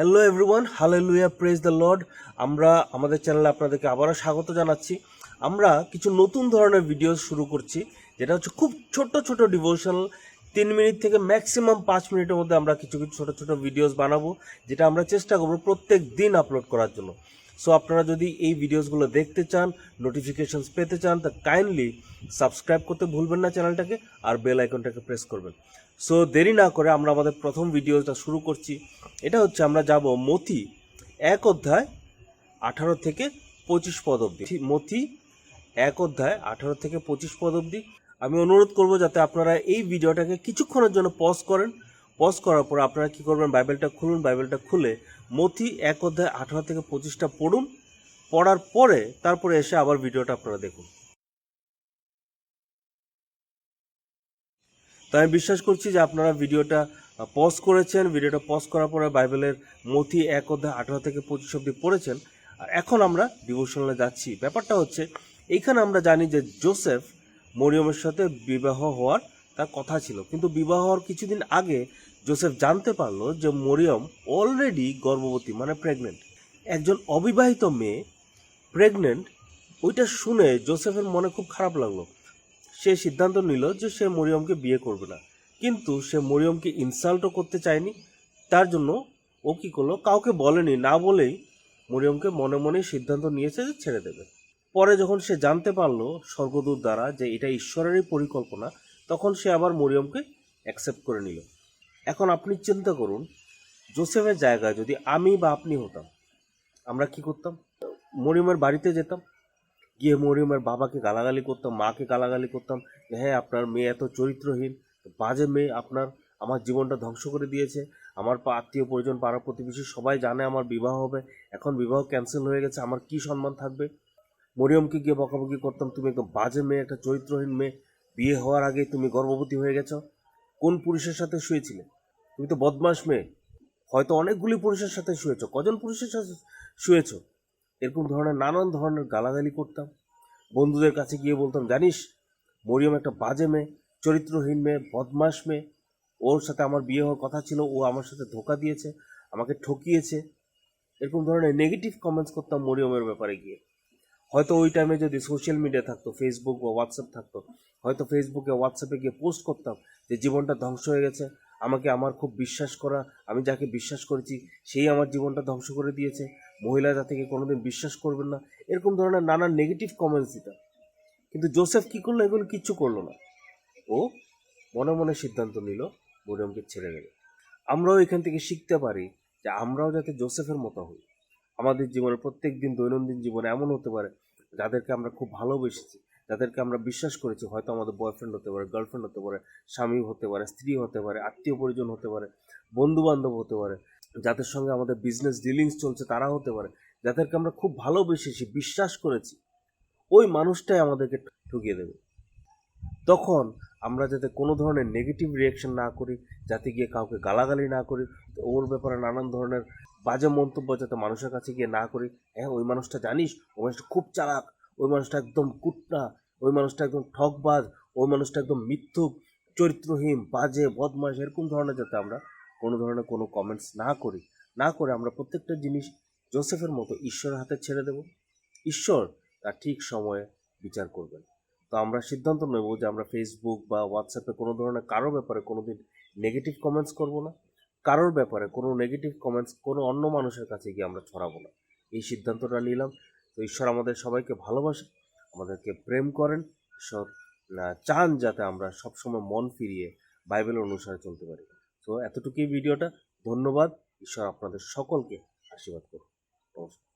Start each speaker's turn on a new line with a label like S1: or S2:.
S1: Hello everyone hallelujah praise the Lord আমরা আমাদের চ্যানেলে আপনাদেরকে আবারও স্বাগত জানাচ্ছি। আমরা কিছু নতুন ধরনের ভিডিও শুরু করছি, যেটা হচ্ছে খুব ছোট ছোট ডিভোশনাল তিন মিনিট থেকে ম্যাক্সিমাম পাঁচ মিনিটের মধ্যে আমরা কিছু কিছু ছোটো ছোটো ভিডিওস বানাবো, যেটা আমরা চেষ্টা করব প্রত্যেক দিন আপলোড করার জন্য। সো আপনারা যদি এই ভিডিওসগুলো দেখতে চান নোটিফিকেশানস পেতে চান, তা কাইন্ডলি সাবস্ক্রাইব করতে ভুলবেন না চ্যানেলটাকে আর বেল আইকনটাকে প্রেস করবেন। সো দেরি না করে আমরা আমাদের প্রথম ভিডিওটা শুরু করছি। এটা হচ্ছে আমরা যাব মথি এক অধ্যায় আঠারো থেকে পঁচিশ পদ অবধি। মথি এক অধ্যায় আঠারো থেকে পঁচিশ পদ অবধি। আমি অনুরোধ করব যাতে আপনারা এই ভিডিওটাকে কিছুক্ষণের জন্য পজ করেন। পজ করার পর আপনারা কি করবেন? বাইবেলটা খুলুন। বাইবেলটা খুলে মথি এক অধ্যায় আঠারো থেকে পঁচিশটা পড়ুন। পড়ার পরে তারপরে এসে আবার ভিডিওটা আপনারা দেখুন। তো আমি বিশ্বাস করছি যে আপনারা ভিডিওটা পজ করেছেন। ভিডিওটা পজ করার পরে বাইবেলের মথি এক অধ্যায় আঠারো থেকে পঁচিশ অব্দি পড়েছেন। আর এখন আমরা ডিভোশনালে যাচ্ছি। ব্যাপারটা হচ্ছে এইখানে আমরা জানি যে জোসেফ মরিয়মের সাথে বিবাহ হওয়ার তার কথা ছিল। কিন্তু বিবাহ হওয়ার কিছুদিন আগে জোসেফ জানতে পারল যে মরিয়ম অলরেডি গর্ভবতী মানে প্রেগনেন্ট একজন অবিবাহিত মেয়ে প্রেগনেন্ট ওইটা শুনে জোসেফের মনে খুব খারাপ লাগল। সে সিদ্ধান্ত নিল যে সে মরিয়মকে বিয়ে করবে না। কিন্তু সে মরিয়মকে ইনসাল্টও করতে চায়নি। তার জন্য ও কী করল, কাউকে বলেনি। না বলেই মরিয়মকে মনে মনে সিদ্ধান্ত নিয়েছে যে ছেড়ে দেবে। পরে যখন সে জানতে পারল স্বর্গদূত দ্বারা যে এটা ঈশ্বরেরই পরিকল্পনা, তখন সে আবার মরিয়মকে অ্যাকসেপ্ট করে নিল। এখন আপনি চিন্তা করুন, জোসেফের জায়গায় যদি আমি বা আপনি হতাম, আমরা কি করতাম? মরিয়মের বাড়িতে যেতাম, গিয়ে মরিয়মের বাবাকে গালাগালি করতাম, মাকে গালাগালি করতাম হ্যাঁ আপনার মেয়ে এত চরিত্রহীন, বাজে মেয়ে আপনার, আমার জীবনটা ধ্বংস করে দিয়েছে, আমার আত্মীয় পরিজন, পাড়া প্রতিবেশী সবাই জানে আমার বিবাহ হবে, এখন বিবাহ ক্যান্সেল হয়ে গেছে, আমার কি সম্মান থাকবে? মরিয়মকে গিয়ে বকাবকি করতাম। তুমি একদম বাজে মেয়ে, একটা চরিত্রহীন মেয়ে। বিয়ে হওয়ার আগে তুমি গর্ভবতী হয়ে গেছো। কোন পুরুষের সাথে শুয়েছিলে? তুমি তো বদমাস মেয়ে। হয়তো অনেকগুলি পুরুষের সাথে শুয়েছ। কজন পুরুষের সাথে শুয়েছো? এরকম ধরনের, নানান ধরনের গালাগালি করতাম। বন্ধুদের কাছে গিয়ে বলতাম, জানিস, মরিয়ম একটা বাজে মেয়ে, চরিত্রহীন মেয়ে বদমাস মেয়ে। ওর সাথে আমার বিয়ে হওয়ার কথা ছিল, ও আমার সাথে ধোকা দিয়েছে, আমাকে ঠকিয়েছে। এরকম ধরনের নেগেটিভ কমেন্টস করতাম মরিয়মের ব্যাপারে গিয়ে। হয়তো ওই টাইমে যদি সোশ্যাল মিডিয়া থাকতো ফেসবুক বা হোয়াটসঅ্যাপ থাকতো, হয়তো ফেসবুকে হোয়াটসঅ্যাপে গিয়ে পোস্ট করতাম যে জীবনটা ধ্বংস হয়ে গেছে, আমাকে আমার খুব বিশ্বাস করা, আমি যাকে বিশ্বাস করেছি, সেই আমার জীবনটা ধ্বংস করে দিয়েছে। মহিলা জাতিকে কোনোদিন বিশ্বাস করবেন না। এরকম ধরনের নানা নেগেটিভ কমেন্টস দিতাম। কিন্তু জোসেফ কী করল? এগুলো কিচ্ছু করল না। ও মনে মনে সিদ্ধান্ত নিল মরিয়মকে ছেড়ে গেল। আমরাও এখান থেকে শিখতে পারি যে আমরাও যাতে জোসেফের মতো হই। আমাদের জীবনে প্রত্যেক দিন দৈনন্দিন জীবনে এমন হতে পারে, যাদেরকে আমরা খুব ভালোবেসেছি, যাদেরকে আমরা বিশ্বাস করেছি, হয়তো আমাদের বয়ফ্রেন্ড হতে পারে গার্লফ্রেন্ড হতে পারে স্বামী হতে পারে স্ত্রী হতে পারে, আত্মীয় পরিজন হতে পারে বন্ধু বান্ধব হতে পারে, যাদের সঙ্গে আমাদের বিজনেস ডিলিংস চলছে তারা হতে পারে, যাদেরকে আমরা খুব ভালোবেসেছি, বিশ্বাস করেছি, ওই মানুষটাই আমাদেরকে ঠকিয়ে দেবে। তখন আমরা যাতে কোনো ধরনের নেগেটিভ রিয়াকশন না করি, যাতে গিয়ে কাউকে গালাগালি না করি ওর ব্যাপারে নানান ধরনের বাজে মন্তব্য যাতে মানুষের কাছে গিয়ে না করি। হ্যাঁ ওই মানুষটা জানিস, ওই মানুষটা খুব চালাক, ওই মানুষটা একদম কুটনা, ওই মানুষটা একদম ঠকবাজ, ওই মানুষটা একদম মিথ্যুক, চরিত্রহীন, বাজে বদমাস এরকম ধরনের যাতে আমরা কোনো ধরনের কোনো কমেন্টস না করি। না করে আমরা প্রত্যেকটা জিনিস জোসেফের মতো ঈশ্বরের হাতে ছেড়ে দেব। ঈশ্বর তার ঠিক সময়ে বিচার করবেন। তো আমরা সিদ্ধান্ত নেব যে আমরা ফেসবুক বা হোয়াটসঅ্যাপে কোনো ধরনের কারও ব্যাপারে কোনো দিন নেগেটিভ কমেন্টস করব না। কারোর ব্যাপারে কোনো নেগেটিভ কমেন্টস কোনো অন্য মানুষের কাছে গিয়ে আমরা ছড়াবো না। এই সিদ্ধান্তটা নিলাম। তো ঈশ্বর আমাদের সবাইকে ভালোবাসে, আমাদেরকে প্রেম করেন, ঈশ্বর চান যাতে আমরা সবসময় মন ফিরিয়ে বাইবেল অনুসারে চলতে পারি। তো এতটুকুই ভিডিওটা। ধন্যবাদ। ঈশ্বর আপনাদের সকলকে আশীর্বাদ করুন। নমস্কার।